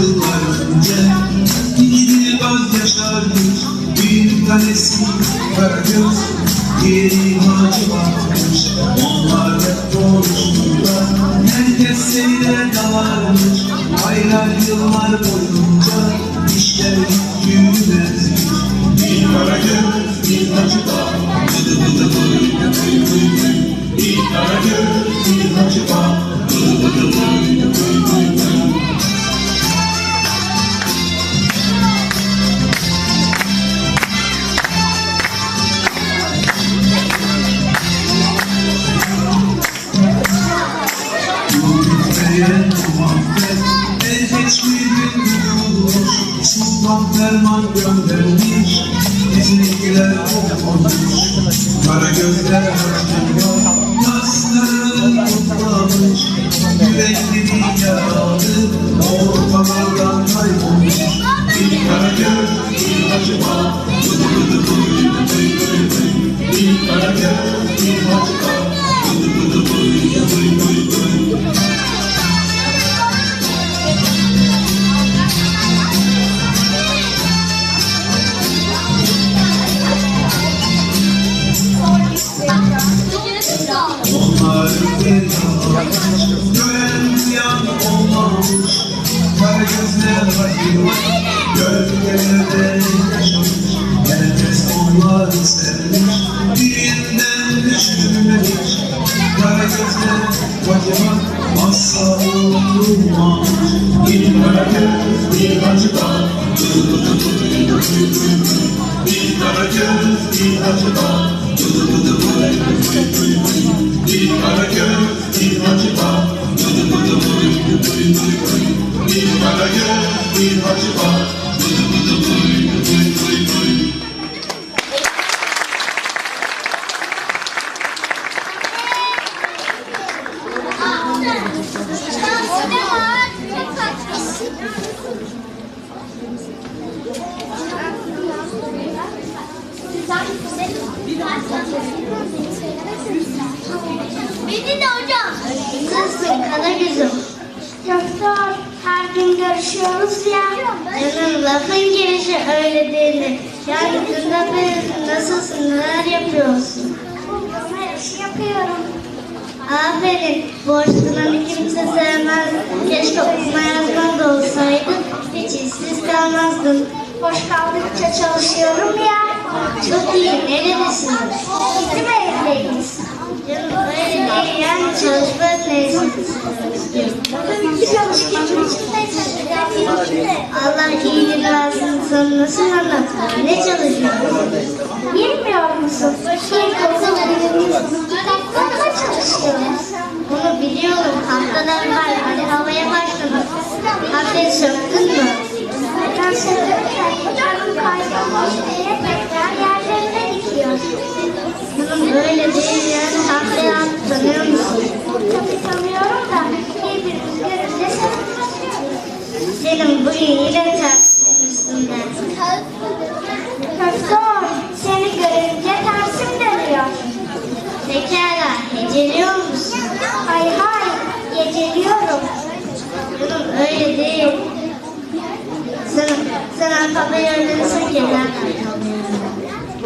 yıllar yıllarca Gidi göz yaşarmış bir tanesi kargöz Yeni hacı varmış onlar hep doğrusunda Herkes seyrede dalarmış aylar yıllar boyunca İşler yükünü bezmiş bir karagöz bir hacı var Bıdı bıdı bıdı bıdı bıdı Bir karagöz bir hacı var Sultan ferman göndermiş Bizimkiler olmuş Kara gözler açıyor Yaslarını toplamış Yürekleri yaralı Ortalardan kaybolmuş Bir kara göz bir bıy Bir kara göz bir acaba Herkes onları sevmiş Birinden düşürmemiş Kara gözler bakıyor Asla olmamış Bir göz bir acı var Bıdı bıdı bıdı bıdı bıdı Bir göz bir acı var Bıdı bıdı bıdı bıdı bıdı Bir kara Beni de hocam. Nasılsın Karagöz'üm? Doktor, her gün görüşüyoruz ya. Canım lafın gelişi öyle değildi. Yani günde bir nasılsın, neler yapıyorsun? Her işi yapıyorum. Aferin, borçlularını kimse sevmez. Keşke okuma yazman da olsaydı, hiç işsiz kalmazdın. Boş kaldıkça çalışıyorum ya. Çok iyi, nerelisin? Bizim evdeyiz. Canım öyle değil, yani çalışmak neyse. Tabii ki içindeyiz. Allah iyiliğini versin, sana nasıl anlatayım? Ne çalışıyorsun? Haftalar var. Hadi havaya başlamak. Haftayı söktün mü? Ben hocamın kaybolmuş diye tekrar yerlerine dikiyor. Bunun böyle değil yani. Haftaya at tanıyor musun? Tabii tanıyorum da birbirimizi görünce seviniriz. Senin bugün yine tersin üstünde. Doktor, seni görünce tersim dönüyor. Pekala. Heceliyor musun? öyle değil. Sen, sen arkamda yerlerine sen gel.